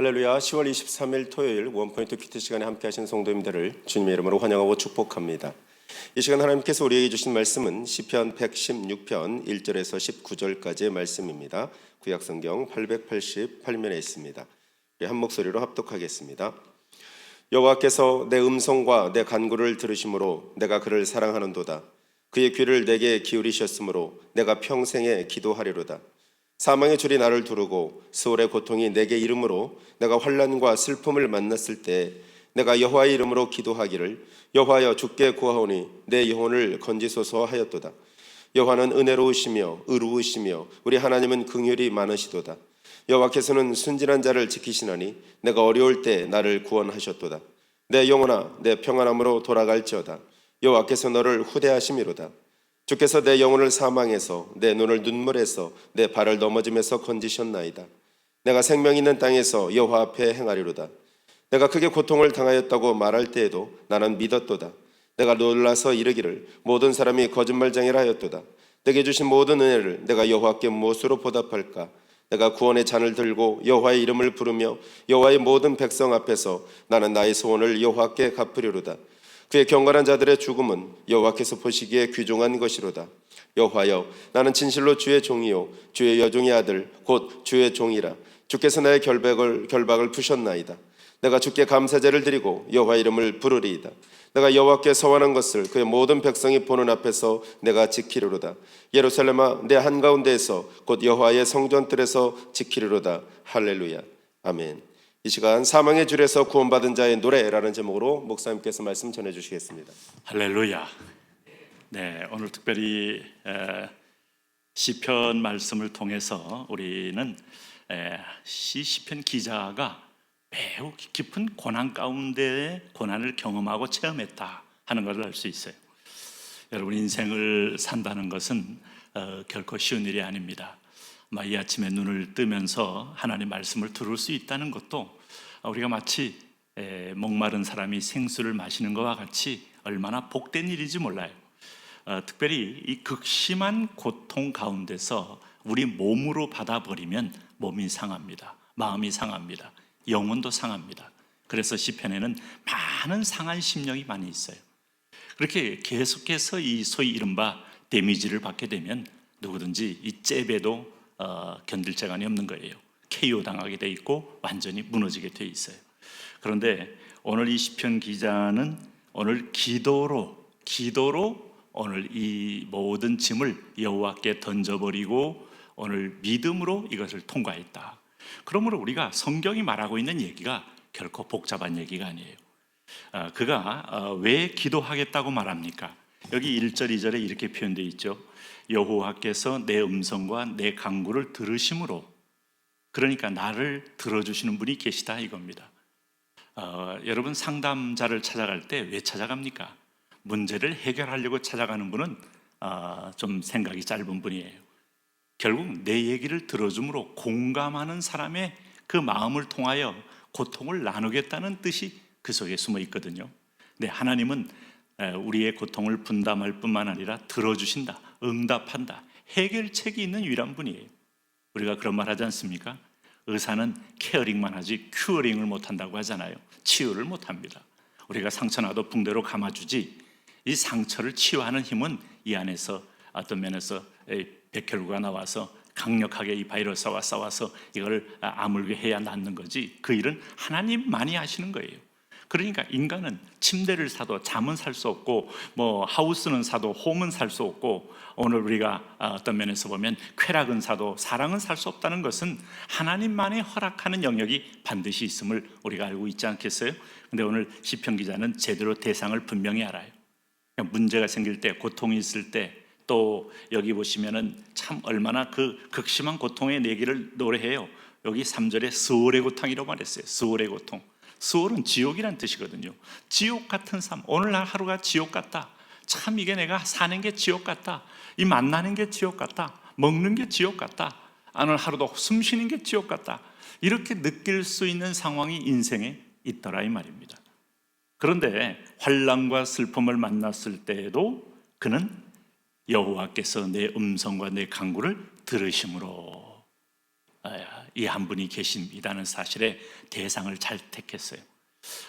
할렐루야 10월 23일 토요일 원포인트 큐티 시간에 함께 하신 성도님들을 주님의 이름으로 환영하고 축복합니다. 이 시간 하나님께서 우리에게 주신 말씀은 시편 116편 1절에서 19절까지의 말씀입니다. 구약 성경 888면에 있습니다. 한 목소리로 합독하겠습니다. 여호와께서 내 음성과 내 간구를 들으심으로 내가 그를 사랑하는도다. 그의 귀를 내게 기울이셨으므로 내가 평생에 기도하리로다. 사망의 줄이 나를 두르고 수월의 고통이 내게 이름으로 내가 환란과 슬픔을 만났을 때 내가 여호와의 이름으로 기도하기를 여호와여 주께 구하오니 내 영혼을 건지소서 하였도다. 여호와는 은혜로우시며 의로우시며 우리 하나님은 긍휼이 많으시도다. 여호와께서는 순진한 자를 지키시나니 내가 어려울 때 나를 구원하셨도다. 내 영혼아 내 평안함으로 돌아갈지어다. 여호와께서 너를 후대하심이로다. 주께서 내 영혼을 사망해서 내 눈을 눈물에서 내 발을 넘어짐에서 건지셨나이다. 내가 생명 있는 땅에서 여호와 앞에 행하리로다. 내가 크게 고통을 당하였다고 말할 때에도 나는 믿었도다. 내가 놀라서 이르기를 모든 사람이 거짓말쟁이라 하였도다. 내게 주신 모든 은혜를 내가 여호와께 무엇으로 보답할까? 내가 구원의 잔을 들고 여호와의 이름을 부르며 여호와의 모든 백성 앞에서 나는 나의 소원을 여호와께 갚으리로다. 그의 경건한 자들의 죽음은 여호와께서 보시기에 귀중한 것이로다. 여호와여, 나는 진실로 주의 종이요 주의 여종의 아들 곧 주의 종이라. 주께서 나의 결박을 결박을 푸셨나이다. 내가 주께 감사제를 드리고 여호와 이름을 부르리이다. 내가 여호와께 서원한 것을 그의 모든 백성이 보는 앞에서 내가 지키리로다. 예루살렘아, 내 한가운데에서 곧 여호와의 성전들에서 지키리로다. 할렐루야. 아멘. 이 시간 사망의 줄에서 구원받은 자의 노래라는 제목으로 목사님께서 말씀 전해 주시겠습니다. 할렐루야. 네, 오늘 특별히 에, 시편 말씀을 통해서 우리는 에, 시 시편 기자가 매우 깊은 고난 가운데 고난을 경험하고 체험했다 하는 것을 알 수 있어요. 여러분 인생을 산다는 것은 어, 결코 쉬운 일이 아닙니다. 이 아침에 눈을 뜨면서 하나님 말씀을 들을 수 있다는 것도 우리가 마치 에, 목마른 사람이 생수를 마시는 것과 같이 얼마나 복된 일인지 몰라요. 어, 특별히 이 극심한 고통 가운데서 우리 몸으로 받아버리면 몸이 상합니다. 마음이 상합니다. 영혼도 상합니다. 그래서 시편에는 많은 상한 심령이 많이 있어요. 그렇게 계속해서 이 소위 이른바 데미지를 받게 되면 누구든지 이 잽에도 어, 견딜 재간이 없는 거예요. KO 당하게 돼 있고 완전히 무너지게 돼 있어요. 그런데 오늘 이 시편 기자는 오늘 기도로 기도로 오늘 이 모든 짐을 여호와께 던져버리고 오늘 믿음으로 이것을 통과했다. 그러므로 우리가 성경이 말하고 있는 얘기가 결코 복잡한 얘기가 아니에요. 아, 그가 어, 왜 기도하겠다고 말합니까? 여기 1절, 2절에 이렇게 표현되어 있죠. 여호와께서 내 음성과 내 강구를 들으심으로 그러니까 나를 들어주시는 분이 계시다 이겁니다. 어, 여러분 상담자를 찾아갈 때 왜 찾아갑니까? 문제를 해결하려고 찾아가는 분은 어, 좀 생각이 짧은 분이에요. 결국 내 얘기를 들어줌으로 공감하는 사람의 그 마음을 통하여 고통을 나누겠다는 뜻이 그 속에 숨어 있거든요. 네, 하나님은 우리의 고통을 분담할 뿐만 아니라 들어주신다, 응답한다, 해결책이 있는 유일한 분이에요. 우리가 그런 말 하지 않습니까? 의사는 케어링만 하지 큐어링을 못한다고 하잖아요. 치유를 못합니다. 우리가 상처 나도 붕대로 감아주지 이 상처를 치유하는 힘은 이 안에서 어떤 면에서 백혈구가 나와서 강력하게 이 바이러스와 싸워서 이걸 아물게 해야 낫는 거지 그 일은 하나님만이 하시는 거예요. 그러니까 인간은 침대를 사도 잠은 살 수 없고 뭐 하우스는 사도 홈은 살 수 없고 오늘 우리가 어떤 면에서 보면 쾌락은 사도 사랑은 살 수 없다는 것은 하나님만이 허락하는 영역이 반드시 있음을 우리가 알고 있지 않겠어요? 근데 오늘 시편 기자는 제대로 대상을 분명히 알아요. 그러니까 문제가 생길 때 고통이 있을 때 또 여기 보시면은 참 얼마나 그 극심한 고통의 내기를 노래해요. 여기 3절에 수월의 고통이라고 말했어요. 수월의 고통. 수월은 지옥이란 뜻이거든요. 지옥 같은 삶. 오늘날 하루가 지옥 같다. 참 이게 내가 사는 게 지옥 같다. 이 만나는 게 지옥 같다. 먹는 게 지옥 같다. 오늘 하루도 숨 쉬는 게 지옥 같다. 이렇게 느낄 수 있는 상황이 인생에 있더라 이 말입니다. 그런데 환란과 슬픔을 만났을 때에도 그는 여호와께서 내 음성과 내 간구를 들으심으로 이 한 분이 계십니다는 사실에 대상을 잘 택했어요.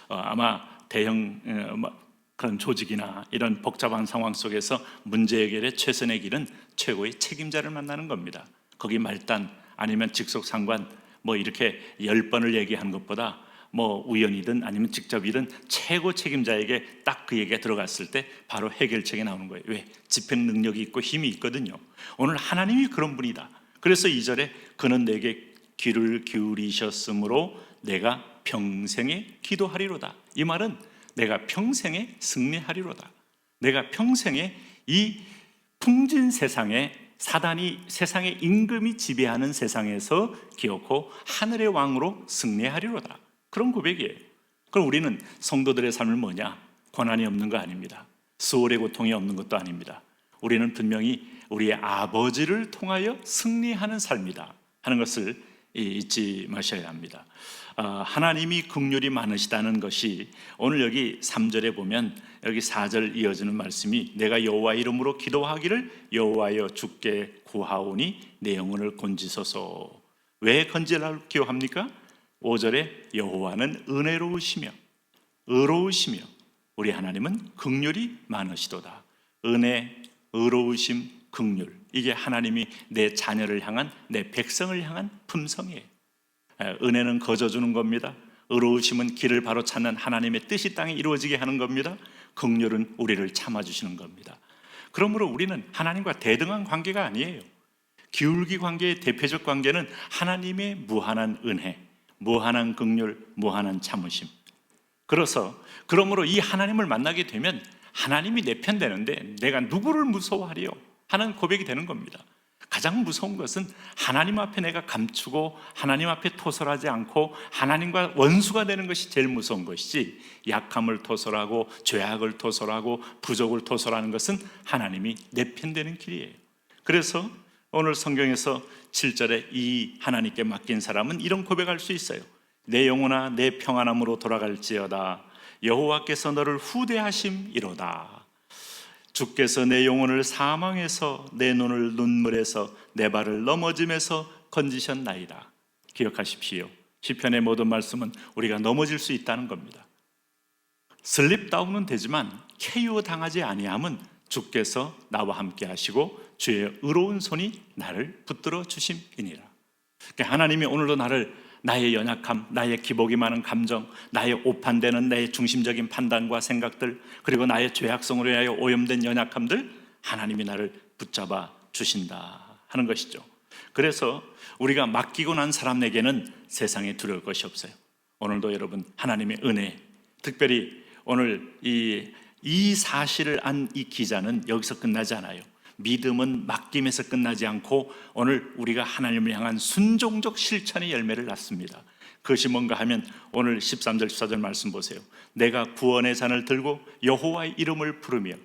어, 아마 대형 어, 뭐 그런 조직이나 이런 복잡한 상황 속에서 문제 해결의 최선의 길은 최고의 책임자를 만나는 겁니다. 거기 말단 아니면 직속 상관 뭐 이렇게 열 번을 얘기하는 것보다 뭐 우연이든 아니면 직접이든 최고 책임자에게 딱그 얘기가 들어갔을 때 바로 해결책이 나오는 거예요. 왜? 집행 능력이 있고 힘이 있거든요. 오늘 하나님이 그런 분이다. 그래서 이절에 그는 내게 귀를 기울이셨으므로 내가 평생에 기도하리로다. 이 말은 내가 평생에 승리하리로다. 내가 평생에 이 풍진 세상에 사단이 세상의 임금이 지배하는 세상에서 기어코 하늘의 왕으로 승리하리로다. 그런 고백이에요. 그럼 우리는 성도들의 삶을 뭐냐? 고난이 없는 거 아닙니다. 수월의 고통이 없는 것도 아닙니다. 우리는 분명히 우리의 아버지를 통하여 승리하는 삶이다 하는 것을 잊지 마셔야 합니다. 아, 하나님이 긍휼이 많으시다는 것이 오늘 여기 3절에 보면 여기 4절 이어지는 말씀이 내가 여호와 이름으로 기도하기를 여호와여 주께 구하오니 내 영혼을 건지소서. 왜 건지라고 기도합니까? 5절에 여호와는 은혜로우시며 의로우시며 우리 하나님은 극률이 많으시도다. 은혜, 의로우심, 극률 이게 하나님이 내 자녀를 향한 내 백성을 향한 품성이에요. 에, 은혜는 거저 주는 겁니다. 의로우심은 길을 바로 찾는 하나님의 뜻이 땅에 이루어지게 하는 겁니다. 극률은 우리를 참아 주시는 겁니다. 그러므로 우리는 하나님과 대등한 관계가 아니에요. 기울기 관계의 대표적 관계는 하나님의 무한한 은혜, 무한한 극률, 무한한 참으심. 그래서 그러므로 이 하나님을 만나게 되면 하나님이 내 편 되는데 내가 누구를 무서워하리요 하는 고백이 되는 겁니다. 가장 무서운 것은 하나님 앞에 내가 감추고 하나님 앞에 토설하지 않고 하나님과 원수가 되는 것이 제일 무서운 것이지 약함을 토설하고 죄악을 토설하고 부족을 토설하는 것은 하나님이 내편 되는 길이에요. 그래서 오늘 성경에서 7절에 이 하나님께 맡긴 사람은 이런 고백할 수 있어요. 내 영혼아 내 평안함으로 돌아갈지어다 여호와께서 너를 후대하심이로다 주께서 내 영혼을 사망에서 내 눈을 눈물에서 내 발을 넘어짐에서 건지셨나이다. 기억하십시오. 시편의 모든 말씀은 우리가 넘어질 수 있다는 겁니다. 슬립 다운은 되지만 KO 당하지 아니함은 주께서 나와 함께 하시고 주의 의로운 손이 나를 붙들어 주심이니라. 그러니까 하나님이 오늘도 나를 나의 연약함, 나의 기복이 많은 감정, 나의 오판되는 나의 중심적인 판단과 생각들, 그리고 나의 죄악성으로 인하여 오염된 연약함들, 하나님이 나를 붙잡아 주신다 하는 것이죠. 그래서 우리가 맡기고 난 사람에게는 세상에 두려울 것이 없어요. 오늘도 여러분 하나님의 은혜, 특별히 오늘 이, 이 사실을 안 이 기자는 여기서 끝나지 않아요. 믿음은 맡김에서 끝나지 않고 오늘 우리가 하나님을 향한 순종적 실천의 열매를 낳습니다. 그것이 뭔가 하면 오늘 13절 14절 말씀 보세요. 내가 구원의 잔을 들고 여호와의 이름을 부르며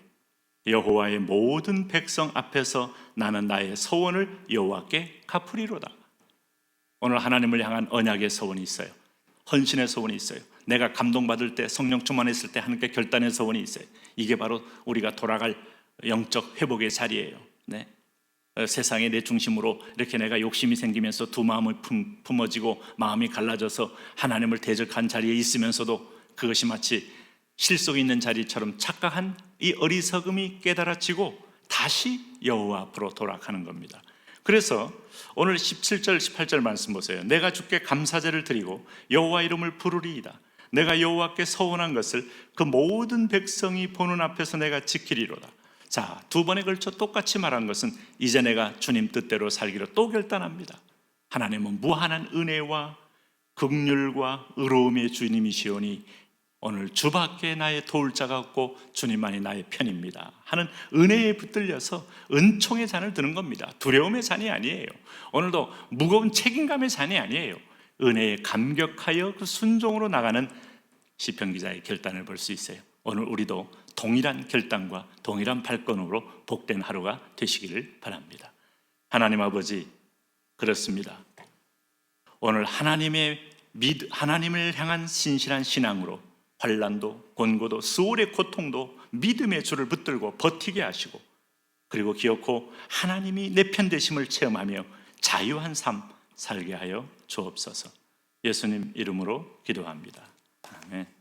여호와의 모든 백성 앞에서 나는 나의 소원을 여호와께 갚으리로다. 오늘 하나님을 향한 언약의 소원이 있어요. 헌신의 소원이 있어요. 내가 감동받을 때 성령 충만했을 때 하나님께 결단의 소원이 있어요. 이게 바로 우리가 돌아갈 영적 회복의 자리예요. 네. 어, 세상의 내 중심으로 이렇게 내가 욕심이 생기면서 두 마음을 품, 품어지고 마음이 갈라져서 하나님을 대적한 자리에 있으면서도 그것이 마치 실속 있는 자리처럼 착각한 이 어리석음이 깨달아지고 다시 여호와 앞으로 돌아가는 겁니다. 그래서 오늘 17절 18절 말씀 보세요. 내가 주께 감사제를 드리고 여호와 이름을 부르리이다. 내가 여호와께 서원한 것을 그 모든 백성이 보는 앞에서 내가 지키리로다. 자, 두 번에 걸쳐 똑같이 말한 것은 이제 내가 주님 뜻대로 살기로 또 결단합니다. 하나님은 무한한 은혜와 극률과 의로움의 주님이시오니 오늘 주밖에 나의 도울 자가 없고 주님만이 나의 편입니다. 하는 은혜에 붙들려서 은총의 잔을 드는 겁니다. 두려움의 잔이 아니에요. 오늘도 무거운 책임감의 잔이 아니에요. 은혜에 감격하여 그 순종으로 나가는 시편 기자의 결단을 볼 수 있어요. 오늘 우리도 동일한 결단과 동일한 발걸음으로 복된 하루가 되시기를 바랍니다. 하나님 아버지 그렇습니다. 오늘 하나님의 믿 하나님을 향한 신실한 신앙으로 환란도 곤고도 수월의 고통도 믿음의 줄을 붙들고 버티게 하시고 그리고 기어코 하나님이 내 편 되심을 체험하며 자유한 삶, 살게 하여 주옵소서. 예수님 이름으로 기도합니다. 아멘.